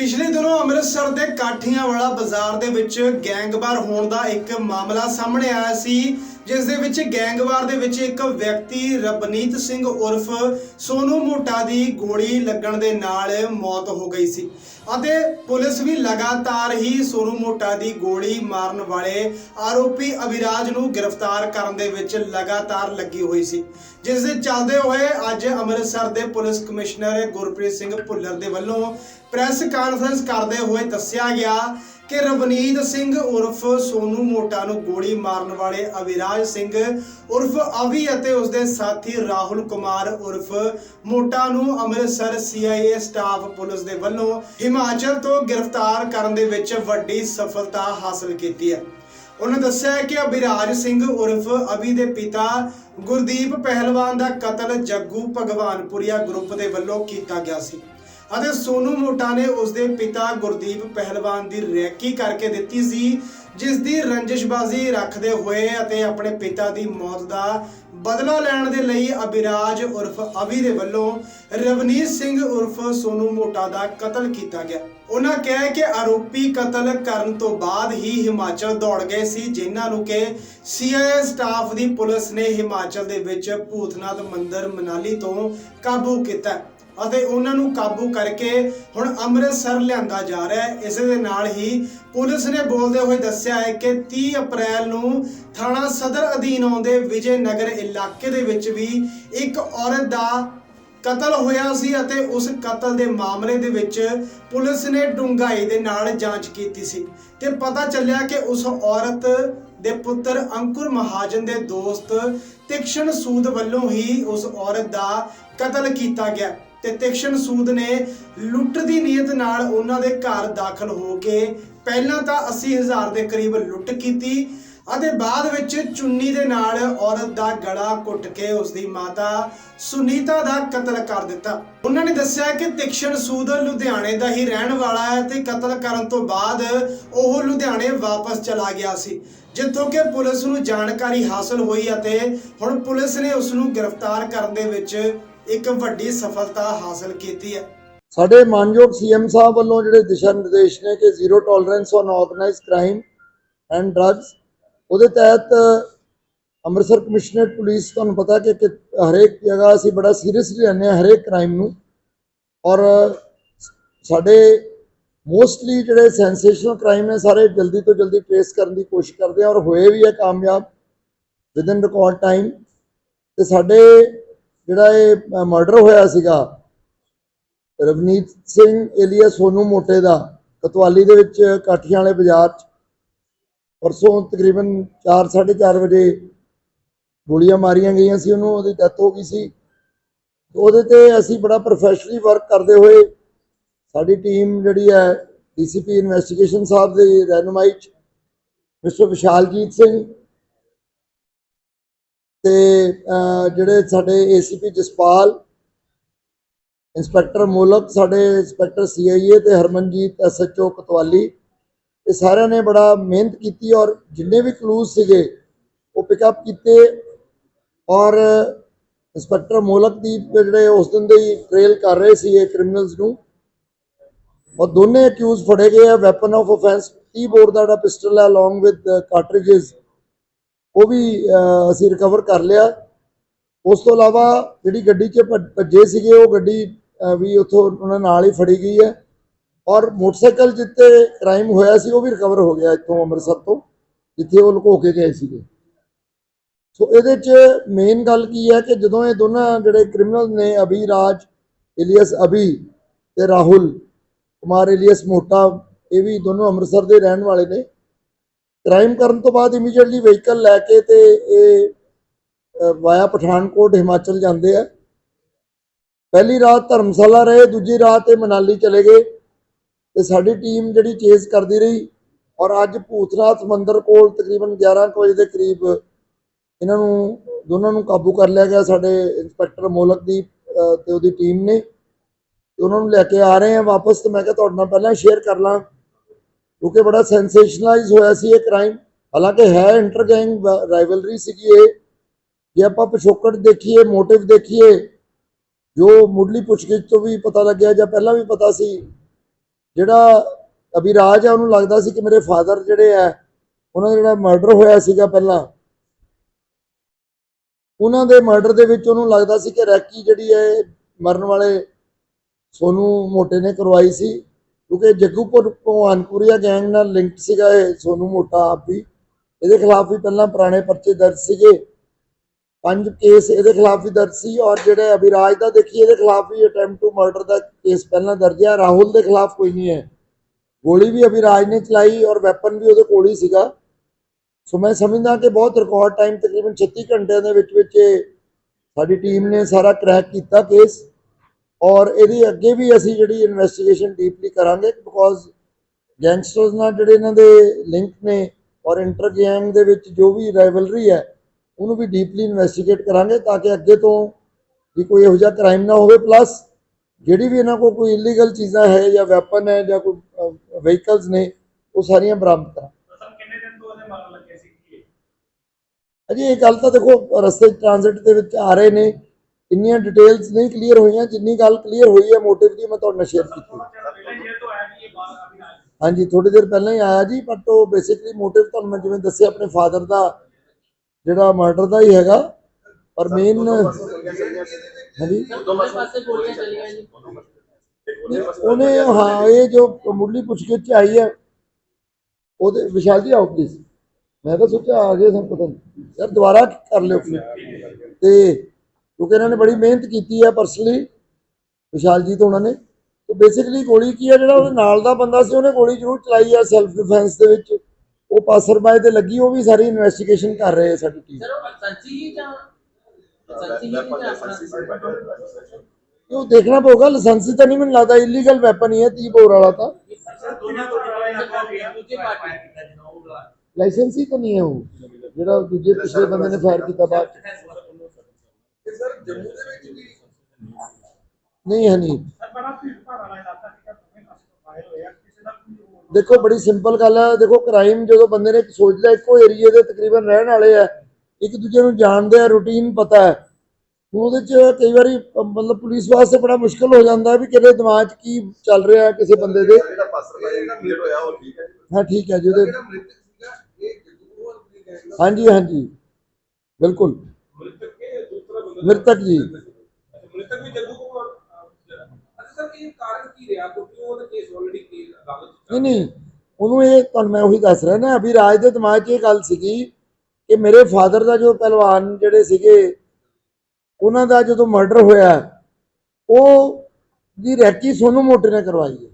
ਪਿਛਲੇ ਦਿਨੋਂ ਅੰਮ੍ਰਿਤਸਰ ਦੇ ਕਾਠੀਆਂ ਵਾਲਾ ਬਾਜ਼ਾਰ ਦੇ ਵਿੱਚ ਗੈਂਗਵਾਰ ਹੋਣ ਦਾ ਇੱਕ ਮਾਮਲਾ ਸਾਹਮਣੇ ਆਇਆ ਸੀ। ਜਿਸ ਦੇ ਵਿੱਚ ਗੈਂਗਵਾਰ ਦੇ ਵਿੱਚ ਇੱਕ ਵਿਅਕਤੀ ਰਬਨੀਤ ਸਿੰਘ ਉਰਫ ਸੋਨੂ ਮੋਟਾ ਦੀ ਗੋਲੀ ਲੱਗਣ ਦੇ ਨਾਲ ਮੌਤ ਹੋ ਗਈ ਸੀ। ਅਤੇ ਪੁਲਿਸ ਵੀ ਲਗਾਤਾਰ ਹੀ ਸੋਨੂ ਮੋਟਾ ਦੀ ਗੋਲੀ ਮਾਰਨ ਵਾਲੇ ਆਰੋਪੀ ਅਵਿਰਾਜ ਨੂੰ ਗ੍ਰਿਫਤਾਰ ਕਰਨ ਦੇ ਵਿੱਚ ਲਗਾਤਾਰ ਲੱਗੀ ਹੋਈ ਸੀ। ਜਿਸ ਦੇ ਚੱਲਦੇ ਹੋਏ ਅੱਜ ਅੰਮ੍ਰਿਤਸਰ ਦੇ ਪੁਲਿਸ ਕਮਿਸ਼ਨਰ ਗੁਰਪ੍ਰੀਤ ਸਿੰਘ ਭੁੱਲਰ ਦੇ ਵੱਲੋਂ ਪ੍ਰੈਸ ਕਾਨਫਰੰਸ ਕਰਦੇ ਹੋਏ ਦੱਸਿਆ ਗਿਆ ਕਿ ਰਵਨੀਤ ਸਿੰਘ ਉਰਫ ਸੋਨੂ ਮੋਟਾ ਨੂੰ ਗੋਲੀ ਮਾਰਨ ਵਾਲੇ ਅਵਿਰਾਜ ਸਿੰਘ ਉਰਫ ਅਵੀ ਅਤੇ ਉਸਦੇ ਸਾਥੀ ਰਾਹੁਲ ਕੁਮਾਰ ਉਰਫ ਮੋਟਾ ਨੂੰ ਅੰਮ੍ਰਿਤਸਰ ਸੀਆਈਏ ਸਟਾਫ ਪੁਲਿਸ ਦੇ ਵੱਲੋਂ ਹਿਮਾਚਲ ਤੋਂ ਗ੍ਰਿਫਤਾਰ ਕਰਨ ਦੇ ਵਿੱਚ ਵੱਡੀ ਸਫਲਤਾ ਹਾਸਲ ਕੀਤੀ ਹੈ। ਉਹਨਾਂ ਦੱਸਿਆ ਕਿ ਅਭਿਰਾਜ ਸਿੰਘ ਉਰਫ ਅਭੀ ਦੇ ਪਿਤਾ ਗੁਰਦੀਪ ਪਹਿਲਵਾਨ ਦਾ ਕਤਲ ਜੱਗੂ ਭਗਵਾਨਪੁਰੀਆ ਗਰੁੱਪ ਦੇ ਵੱਲੋਂ ਕੀਤਾ ਗਿਆ ਸੀ। ਅਤੇ ਸੋਨੂ ਮੋਟਾ ਨੇ ਉਸਦੇ ਪਿਤਾ ਗੁਰਦੀਪ ਪਹਿਲਵਾਨ ਦੀ ਰੈਕੀ ਕਰਕੇ ਦਿੱਤੀ ਸੀ, ਜਿਸ ਦੀ ਰੰਜਿਸ਼ਬਾਜ਼ੀ ਰੱਖਦੇ ਹੋਏ ਅਤੇ ਆਪਣੇ ਪਿਤਾ ਦੀ ਮੌਤ ਦਾ ਬਦਲਾ ਲੈਣ ਦੇ ਲਈ ਅਬਿਰਾਜ ਉਰਫ ਅਭੀ ਦੇ ਵੱਲੋਂ ਰਵਨੀਤ ਸਿੰਘ ਉਰਫ ਸੋਨੂ ਮੋਟਾ ਦਾ ਕਤਲ ਕੀਤਾ ਗਿਆ। ਉਹਨਾਂ ਕਿਹਾ ਕਿ ਆਰੋਪੀ ਕਤਲ ਕਰਨ ਤੋਂ ਬਾਅਦ ਹੀ ਹਿਮਾਚਲ ਦੌੜ ਗਏ ਸੀ, ਜਿਨ੍ਹਾਂ ਨੂੰ ਕਿ ਸੀਆਈਏ ਸਟਾਫ ਦੀ ਪੁਲਿਸ ਨੇ ਹਿਮਾਚਲ ਦੇ ਵਿੱਚ ਭੂਤਨਾਥ ਮੰਦਿਰ ਮਨਾਲੀ ਤੋਂ ਕਾਬੂ ਕੀਤਾ। ਅਤੇ ਉਹਨਾਂ ਨੂੰ ਕਾਬੂ ਕਰਕੇ ਹੁਣ ਅੰਮ੍ਰਿਤਸਰ ਲਿਆਂਦਾ ਜਾ ਰਿਹਾ ਹੈ। ਇਸ ਦੇ ਨਾਲ ਹੀ ਪੁਲਿਸ ਨੇ ਬੋਲਦੇ ਹੋਏ ਦੱਸਿਆ ਹੈ ਕਿ 30 ਅਪ੍ਰੈਲ ਨੂੰ ਥਾਣਾ ਸਦਰ ਅਧੀਨ ਆਉਂਦੇ ਵਿਜੇ ਨਗਰ ਇਲਾਕੇ ਦੇ ਵਿੱਚ ਵੀ ਇੱਕ ਔਰਤ ਦਾ ਕਤਲ ਹੋਇਆ ਸੀ ਅਤੇ ਉਸ ਕਤਲ ਦੇ ਮਾਮਲੇ ਦੇ ਵਿੱਚ ਪੁਲਿਸ ਨੇ ਡੂੰਘਾਈ ਦੇ ਨਾਲ ਜਾਂਚ ਕੀਤੀ ਸੀ। ਤੇ ਪਤਾ ਚੱਲਿਆ ਕਿ ਉਸ ਔਰਤ ਦੇ ਪੁੱਤਰ ਅੰਕੁਰ ਮਹਾਜਨ ਦੇ ਦੋਸਤ ਤਿਕਸ਼ਨ ਸੂਦ ਵੱਲੋਂ ਹੀ ਉਸ ਔਰਤ ਦਾ ਕਤਲ ਕੀਤਾ ਗਿਆ। ਤੇ ਤਿਕਸ਼ਨ ਸੂਦ ਨੇ ਲੁੱਟ ਦੀ ਨੀਅਤ ਨਾਲ ਉਹਨਾਂ ਦੇ ਘਰ ਦਾਖਲ ਹੋ ਕੇ ਪਹਿਲਾਂ ਤਾਂ 80000 ਦੇ ਕਰੀਬ ਲੁੱਟ ਕੀਤੀ ਅਤੇ ਬਾਅਦ ਵਿੱਚ ਚੁੰਨੀ ਦੇ ਨਾਲ ਔਰਤ ਦਾ ਗਲਾ ਘੁੱਟ ਕੇ ਉਸ ਦੀ ਮਾਤਾ ਸੁਨੀਤਾ ਦਾ ਕਤਲ ਕਰ ਦਿੱਤਾ। ਉਹਨਾਂ ਨੇ ਦੱਸਿਆ ਕਿ ਤਿਕਸ਼ਨ ਸੂਦ ਲੁਧਿਆਣੇ ਦਾ ਹੀ ਰਹਿਣ ਵਾਲਾ ਹੈ ਤੇ ਕਤਲ ਕਰਨ ਤੋਂ ਬਾਅਦ ਉਹ ਲੁਧਿਆਣੇ ਵਾਪਸ ਚਲਾ ਗਿਆ ਸੀ, ਜਿੱਥੋਂ ਕਿ ਪੁਲਿਸ ਨੂੰ ਜਾਣਕਾਰੀ ਹਾਸਲ ਹੋਈ ਅਤੇ ਹੁਣ ਪੁਲਿਸ ਨੇ ਉਸ ਨੂੰ ਗ੍ਰਿਫਤਾਰ ਕਰਨ ਦੇ ਵਿੱਚ ਇੱਕ ਵੱਡੀ ਸਫਲਤਾ ਹਾਸਲ ਕੀਤੀ ਹੈ। ਸਾਡੇ ਮਾਨਯੋਗ ਸੀਐਮ ਸਾਹਿਬ ਵੱਲੋਂ ਜਿਹੜੇ ਦਿਸ਼ਾ ਨਿਰਦੇਸ਼ ਨੇ ਕਿ zero tolerance on organised crime and drugs, ਉਹਦੇ ਤਹਿਤ ਅੰਮ੍ਰਿਤਸਰ ਕਮਿਸ਼ਨਰੇਟ ਪੁਲਿਸ ਤੁਹਾਨੂੰ ਪਤਾ ਕਿ ਕਿ ਹਰੇਕ ਜਗ੍ਹਾ ਅਸੀਂ ਬੜਾ ਸੀਰੀਅਸਲੀ ਲੈਂਦੇ ਹਾਂ ਹਰੇਕ ਕ੍ਰਾਈਮ ਨੂੰ। ਔਰ ਸਾਡੇ ਮੋਸਟਲੀ ਜਿਹੜੇ ਸੈਂਸੇਸ਼ਨਲ ਕ੍ਰਾਈਮ ਨੇ ਸਾਰੇ ਜਲਦੀ ਤੋਂ ਜਲਦੀ ਟ੍ਰੇਸ ਕਰਨ ਦੀ ਕੋਸ਼ਿਸ਼ ਕਰਦੇ ਆ ਔਰ ਹੋਏ ਵੀ ਹੈ ਕਾਮਯਾਬ ਵਿਦਨ ਰਿਕਾਰਡ ਟਾਈਮ। ਤੇ ਸਾਡੇ ਜਿਹੜਾ ਇਹ ਮਰਡਰ ਹੋਇਆ ਸੀਗਾ, ਰਵਨੀਤ ਸਿੰਘ ਏਲੀਆ ਸੋਨੂ ਮੋਟੇ ਦਾ, ਕਤਵਾਲੀ ਦੇ ਵਿੱਚ ਕਾਠੀਆਂ ਵਾਲੇ ਬਾਜ਼ਾਰ 'ਚ। ਪਰਸੋਂ ਤਕਰੀਬਨ 4:30 ਵਜੇ ਗੋਲੀਆਂ ਮਾਰੀਆਂ ਗਈਆਂ ਸੀ ਉਹਨੂੰ, ਉਹਦੀ ਡੈਥ ਹੋ ਗਈ ਸੀ। ਉਹਦੇ ਤੇ ਅਸੀਂ ਬੜਾ ਪ੍ਰੋਫੈਸ਼ਨਲੀ ਵਰਕ ਕਰਦੇ ਹੋਏ, ਸਾਡੀ ਟੀਮ ਜਿਹੜੀ ਹੈ ਡੀਸੀਪੀ ਇਨਵੈਸਟੀਗੇਸ਼ਨ ਸਾਹਿਬ ਦੇ ਰਹਿਨੁਮਾਈ 'ਚ, ਮਿਸਟਰ ਵਿਸ਼ਾਲਜੀਤ ਸਿੰਘ ਤੇ ਅਹ, ਜਿਹੜੇ ਸਾਡੇ ਏਸੀਪੀ ਜਸਪਾਲ ਇੰਸਪੈਕਟਰ ਮੋਲਕ ਸਾਡੇ ਇੰਸਪੈਕਟਰ ਸੀਆਈਏ ਤੇ ਹਰਮਨਜੀਤ ਐਸਐਚਓ ਕਤਵਾਲੀ ਇਹ ਸਾਰਿਆਂ ਨੇ ਬੜਾ ਮਿਹਨਤ ਕੀਤੀ ਔਰ ਜਿੰਨੇ ਵੀ ਕਲੂਜ਼ ਸੀਗੇ ਉਹ ਪਿਕਅਪ ਕੀਤੇ ਔਰ ਇੰਸਪੈਕਟਰ ਮੋਲਕ ਦੀ ਜਿਹੜੇ ਉਸ ਦਿਨ ਦੇ ਹੀ ਟ੍ਰੇਲ ਕਰ ਰਹੇ ਸੀ ਇਹ ਕ੍ਰਿਮੀਨਲਸ ਨੂੰ ਔਰ ਦੋਨੇ ਅਕਿਊਜ਼ ਫੜੇ ਗਏ ਆ ਵੈਪਨ ਆਫ ਆਫੈਂਸ 30 ਬੋਰ ਦਾ ਜਿਹੜਾ ਪਿਸਟਲ ਹੈ ਅਲੋਂਗ ਵਿਦ ਕਾਰਟ੍ਰਿਜਸ ਉਹ ਵੀ ਅਸੀਂ ਰਿਕਵਰ ਕਰ ਲਿਆ। ਉਸ ਤੋਂ ਇਲਾਵਾ ਜਿਹੜੀ ਗੱਡੀ 'ਚ ਭੱਜ- ਭੱਜੇ ਸੀਗੇ, ਉਹ ਗੱਡੀ ਵੀ ਉੱਥੋਂ ਉਹਨਾਂ ਨਾਲ ਹੀ ਫੜੀ ਗਈ ਹੈ। ਔਰ ਮੋਟਰਸਾਈਕਲ ਜਿੱਤੇ ਕ੍ਰਾਈਮ ਹੋਇਆ ਸੀ, ਉਹ ਵੀ ਰਿਕਵਰ ਹੋ ਗਿਆ ਇੱਥੋਂ ਅੰਮ੍ਰਿਤਸਰ ਤੋਂ, ਜਿੱਥੇ ਉਹ ਲੁਕੋ ਕੇ ਗਏ ਸੀਗੇ। ਸੋ ਇਹਦੇ 'ਚ ਮੇਨ ਗੱਲ ਕੀ ਹੈ ਕਿ ਜਦੋਂ ਇਹ ਦੋਨਾਂ ਜਿਹੜੇ ਕ੍ਰਿਮੀਨਲ ਨੇ, ਅਭੀ ਰਾਜ ਇਲੀਅਸ ਅਭੀ ਤੇ ਰਾਹੁਲ, ਕੁਮਾਰ ਇਲੀਅਸ ਮੋਟਾ, ਇਹ ਵੀ ਦੋਨੋਂ ਅੰਮ੍ਰਿਤਸਰ ਦੇ ਰਹਿਣ ਵਾਲੇ ਨੇ। ਕ੍ਰਾਈਮ ਕਰਨ ਤੋਂ ਬਾਅਦ ਇਮੀਡੀਏਟਲੀ ਵਹੀਕਲ ਲੈ ਕੇ ਤੇ ਇਹ ਵਾਇਆ ਪਠਾਨਕੋਟ ਹਿਮਾਚਲ ਜਾਂਦੇ ਆ। ਪਹਿਲੀ ਰਾਤ ਧਰਮਸ਼ਾਲਾ ਰਹੇ ਦੂਜੀ ਰਾਤ ਇਹ ਮਨਾਲੀ ਚਲੇ ਗਏ ਤੇ ਸਾਡੀ ਟੀਮ ਜਿਹੜੀ ਚੇਸ ਕਰਦੀ ਰਹੀ ਔਰ ਅੱਜ ਭੂਤਨਾਥ ਮੰਦਿਰ ਕੋਲ ਤਕਰੀਬਨ 11 ਕੁ ਵਜੇ ਦੇ ਕਰੀਬ ਇਹਨਾਂ ਨੂੰ ਦੋਨਾਂ ਨੂੰ ਕਾਬੂ ਕਰ ਲਿਆ ਗਿਆ ਸਾਡੇ ਇੰਸਪੈਕਟਰ ਮੋਲਕ ਦੀ ਅਹ, ਤੇ ਉਹਦੀ ਟੀਮ ਨੇ। ਤੇ ਉਹਨਾਂ ਨੂੰ ਲੈ ਕੇ ਆ ਰਹੇ ਆ ਵਾਪਸ ਤੇ ਮੈਂ ਕਿਹਾ ਤੁਹਾਡੇ ਨਾਲ ਪਹਿਲਾਂ ਸ਼ੇਅਰ ਕਰ ਲਾਂ। ਕਿਉਂਕਿ ਬੜਾ ਸੈਂਸੇਸ਼ਨਲਾਈਜ਼ ਹੋਇਆ ਸੀ ਇਹ ਕ੍ਰਾਈਮ ਹਾਲਾਂਕਿ ਹੈ ਇੰਟਰ ਗੈਂਗ ਰਾਈਵਲਰੀ ਸੀਗੀ ਇਹ। ਜੇ ਆਪਾਂ ਪਿਛੋਕੜ ਦੇਖੀਏ ਮੋਟਿਵ ਦੇਖੀਏ, ਜੋ ਮੁੱਢਲੀ ਪੁੱਛਗਿੱਛ ਤੋਂ ਵੀ ਪਤਾ ਲੱਗਿਆ ਜਾਂ ਪਹਿਲਾਂ ਵੀ ਪਤਾ ਸੀ, ਜਿਹੜਾ ਅਭਿਰਾਜ ਆ, ਉਹਨੂੰ ਲੱਗਦਾ ਸੀ ਕਿ ਮੇਰੇ ਫਾਦਰ ਜਿਹੜੇ ਆ, ਉਹਨਾਂ ਦਾ ਜਿਹੜਾ ਮਰਡਰ ਹੋਇਆ ਸੀਗਾ ਪਹਿਲਾਂ, ਉਹਨਾਂ ਦੇ ਮਰਡਰ ਦੇ ਵਿੱਚ ਉਹਨੂੰ ਲੱਗਦਾ ਸੀ ਕਿ ਰੈਕੀ ਜਿਹੜੀ ਹੈ ਮਰਨ ਵਾਲੇ ਸੋਨੂੰ ਮੋਟੇ ਨੇ ਕਰਵਾਈ ਸੀ। ਕਿਉਂਕਿ ਜੱਗੂਪੁਰ ਭਗਵਾਨਪੁਰੀਆ ਗੈਂਗ ਨਾਲ ਲਿੰਕਡ ਸੀਗਾ ਇਹ ਸੋਨੂ ਮੋਟਾ ਆਪ ਵੀ। ਇਹਦੇ ਖਿਲਾਫ ਵੀ ਪਹਿਲਾਂ ਪੁਰਾਣੇ ਪਰਚੇ ਦਰਜ ਸੀਗੇ। ਪੰਜ ਕੇਸ ਇਹਦੇ ਖਿਲਾਫ ਵੀ ਦਰਜ ਸੀ ਔਰ ਜਿਹੜੇ ਅਭਿਰਾਜ ਦਾ ਦੇਖੀਏ ਇਹਦੇ ਖਿਲਾਫ ਵੀ ਅਟੈਂਪਟ ਟੂ ਮਰਡਰ ਦਾ ਕੇਸ ਪਹਿਲਾਂ ਦਰਜ ਹੈ ਰਾਹੁਲ ਦੇ ਖਿਲਾਫ ਕੋਈ ਨਹੀਂ ਹੈ। ਗੋਲੀ ਵੀ ਅਭਿਰਾਜ ਨੇ ਚਲਾਈ ਔਰ ਵੈਪਨ ਵੀ ਉਹਦੇ ਕੋਲ ਹੀ ਸੀਗਾ। ਸੋ ਮੈਂ ਸਮਝਦਾ ਕਿ ਬਹੁਤ ਰਿਕਾਰਡ ਟਾਈਮ ਤਕਰੀਬਨ 36 ਘੰਟਿਆਂ ਦੇ ਵਿੱਚ ਵਿੱਚ ਇਹ ਸਾਡੀ ਟੀਮ ਨੇ ਸਾਰਾ ਕ੍ਰੈਕ ਕੀਤਾ ਕੇਸ ਔਰ ਇਹਦੀ ਅੱਗੇ ਵੀ ਅਸੀਂ ਜਿਹੜੀ ਇਨਵੈਸਟੀਗੇਸ਼ਨ ਡੀਪਲੀ ਕਰਾਂਗੇ ਬਿਕੋਜ਼ ਗੈਂਗਸਟਰਸ ਨਾਲ ਜਿਹੜੇ ਇਹਨਾਂ ਦੇ ਲਿੰਕ ਨੇ ਔਰ ਇੰਟਰ ਗੈਂਗ ਦੇ ਵਿੱਚ ਜੋ ਵੀ ਰਾਈਵਲਰੀ ਹੈ ਉਹਨੂੰ ਵੀ ਡੀਪਲੀ ਇਨਵੈਸਟੀਗੇਟ ਕਰਾਂਗੇ ਤਾਂ ਕਿ ਅੱਗੇ ਤੋਂ ਵੀ ਕੋਈ ਇਹੋ ਜਿਹਾ ਕ੍ਰਾਈਮ ਨਾ ਹੋਵੇ। ਪਲੱਸ ਜਿਹੜੀ ਵੀ ਇਹਨਾਂ ਕੋਲ ਕੋਈ ਇਲੀਗਲ ਚੀਜ਼ਾਂ ਹੈ ਜਾਂ ਵੈਪਨ ਹੈ ਜਾਂ ਕੋਈ ਵਹੀਕਲਸ ਨੇ ਉਹ ਸਾਰੀਆਂ ਬਰਾਮਦ ਕਰਾਂ ਸਰ ਕਿੰਨੇ ਦਿਨ ਤੋਂ ਉਹਦੇ ਮਰਨ ਲੱਗੇ ਸੀ? ਕੀ ਅਜੇ ਇਹ ਗੱਲ ਤਾਂ ਦੇਖੋ ਰਸਤੇ ਟ੍ਰਾਂਜ਼ਿਟ ਦੇ ਵਿੱਚ ਆ ਰਹੇ ਨੇ। ਇੰਨੀਆਂ ਡਿਟੇਲਸ ਨਹੀਂ ਕਲੀਅਰ ਹੋਈਆਂ ਜਿੰਨੀ ਗੱਲ ਕਲੀਅਰ ਹੋਈ ਹੈ ਮੋਟਿਵ ਦੀ ਮੈਂ ਤੁਹਾਡੇ ਨਾਲ ਸ਼ੇਅਰ ਕੀਤੀ ਹਾਂਜੀ ਥੋੜੀ ਦੇਰ ਪਹਿਲਾਂ ਹੀ ਆਇਆ ਜੀ ਬਟ ਉਹ ਬੇਸਿਕਲੀ ਮੋਟਿਵ ਤੁਹਾਨੂੰ ਮੈਂ ਜਿਵੇਂ ਦੱਸਿਆ ਆਪਣੇ ਫਾਦਰ ਦਾ ਜਿਹੜਾ ਮਰਡਰ ਦਾ ਹੀ ਹੈਗਾ ਪਰ ਮੇਨ ਹਾਂਜੀ? ਉਹਨੇ ਹਾਂ ਇਹ ਜੋ ਮੁੱਢਲੀ ਪੁੱਛਗਿੱਛ 'ਚ ਆਈ ਹੈ ਉਹਦੇ ਵਿਸ਼ਾਲ ਜੀ ਆਓ ਪਲੀਜ਼ ਮੈਂ ਤਾਂ ਸੋਚਿਆ ਆ ਗਏ ਸਾਨੂੰ ਪਤਾ ਨਹੀਂ। ਯਾਰ ਦੁਬਾਰਾ ਕਰ ਲਿਓ। ਤੇ ਕਿਉਂਕਿ ਇਹਨਾਂ ਨੇ ਬੜੀ ਮਿਹਨਤ ਕੀਤੀ ਹੈ ਪਰਸਨਲੀ ਵਿਸ਼ਾਲ ਜੀ ਤੋਂ ਉਹਨਾਂ ਨੇ। ਤੇ ਬੇਸਿਕਲੀ ਗੋਲੀ ਕੀ ਹੈ ਜਿਹੜਾ ਉਹਦੇ ਨਾਲ ਦਾ ਬੰਦਾ ਸੀ ਉਹਨੇ ਗੋਲੀ ਜ਼ਰੂਰ ਚਲਾਈ ਹੈ ਸੈਲਫ ਡਿਫੈਂਸ ਦੇ ਵਿੱਚ। ਉਹ ਪਾਸਰਬਾਈ ਤੇ ਲੱਗੀ ਉਹ ਵੀ ਸਾਰੀ ਇਨਵੈਸਟੀਗੇਸ਼ਨ ਕਰ ਰਹੇ ਹੈ ਸਾਡੀ ਟੀਮ ਉਹ ਦੇਖਣਾ ਪਊਗਾ ਲਾਇਸੈਂਸੀ ਤਾਂ ਨਹੀਂ ਮੈਨੂੰ ਲੱਗਦਾ ਇਲੀਗਲ ਵੈਪਨ ਹੀ ਹੈ 30 ਬੋਰ ਵਾਲਾ ਤਾਂ। ਸਰ ਦੋਨਾਂ ਤੋਂ ਦੂਜੇ ਪਾਰਟੀ ਕੀਤਾ ਜਿਹਨਾਂ ਉਹ ਬੁਲਾ ਲਾਇਸੈਂਸੀ ਤਾਂ ਨਹੀਂ ਹੈ ਉਹ ਜਿਹੜਾ ਦੂਜੇ ਪਿਛਲੇ ਬੰਦੇ ਨੇ ਫਾਇਰ ਕੀਤਾ ਬਾਅਦ 'ਚ। ਨਹੀਂ ਹੈ ਨਹੀਂ ਸਰ ਬੜਾ ਭੀੜ ਭਾੜ ਵਾਲਾ ਇਲਾਕਾ ਸੀਗਾ ਦੋਵੇਂ ਪਾਸੇ ਤੋਂ ਫਾਇਰ ਹੋਇਆ ਕਿਸੇ ਦਾ ਕੋਈ ਉਹ ਦੇਖੋ ਬੜੀ ਸਿੰਪਲ ਗੱਲ ਹੈ ਦੇਖੋ ਕ੍ਰਾਈਮ ਜਦੋਂ ਬੰਦੇ ਨੇ ਸੋਚ ਲਿਆ ਇੱਕੋ ਏਰੀਏ ਦੇ ਤਕਰੀਬਨ ਰਹਿਣ ਵਾਲੇ ਆ ਇੱਕ ਦੂਜੇ ਨੂੰ ਜਾਣਦੇ ਆ ਰੂਟੀਨ ਪਤਾ ਹੈ ਹੁਣ ਉਹਦੇ ਚ ਕਈ ਵਾਰੀ ਅ, ਮਤਲਬ ਪੁਲਿਸ ਵਾਸਤੇ ਬੜਾ ਮੁਸ਼ਕਲ ਹੋ ਜਾਂਦਾ ਵੀ ਕਿਹਦੇ ਦਿਮਾਗ 'ਚ ਕੀ ਚੱਲ ਰਿਹਾ ਹੈ ਕਿਸੇ ਬੰਦੇ ਦੇ ਜਿਹੜਾ ਪਾਸਰਬਾਈ ਕਲੀਅਰ ਹੋਇਆ ਉਹ ਠੀਕ ਹੈ ਜੀ ਹਾਂ ਠੀਕ ਹੈ ਜੀ ਉਹਦੇ ਜਿਹੜਾ ਮ੍ਰਿਤਕ ਸੀਗਾ ਇਹ ਜਗੂਰ ਆਪਣੀ ਗੈਂਗ ਦਾ ਹਾਂਜੀ ਹਾਂਜੀ ਬਿਲਕੁਲ ਮ੍ਰਿਤਕ ਜੀ। ਮ੍ਰਿਤਕ ਵੀ ਜੱਗੂ ਕੋਲ ਅੱਛਾ ਸਰ ਇਹ ਕਾਰਨ ਕੀ ਰਿਹਾ? ਕਿਉਂਕਿ ਉਹ ਤਾਂ ਕੇਸ ਆਲਰੇਡੀ ਕੇਸ ਅਦਾਲਤ ਚ। ਨਹੀਂ ਨਹੀਂ ਉਹਨੂੰ ਇਹ ਤੁਹਾਨੂੰ ਮੈਂ ਉਹੀ ਦੱਸ ਰਿਹਾ ਨਾ ਅਭੀ ਰਾਜ ਦੇ ਦਿਮਾਗ 'ਚ ਇਹ ਗੱਲ ਸੀਗੀ ਕਿ ਮੇਰੇ ਫਾਦਰ ਦਾ ਜੋ ਪਹਿਲਵਾਨ ਜਿਹੜੇ ਸੀਗੇ ਉਹਨਾਂ ਦਾ ਜਦੋਂ ਮਰਡਰ ਹੋਇਆ ਉਹ ਦੀ ਰੈਕੀ ਸੋਨੂ ਮੋਟੇ ਨੇ ਕਰਵਾਈ ਹੈ।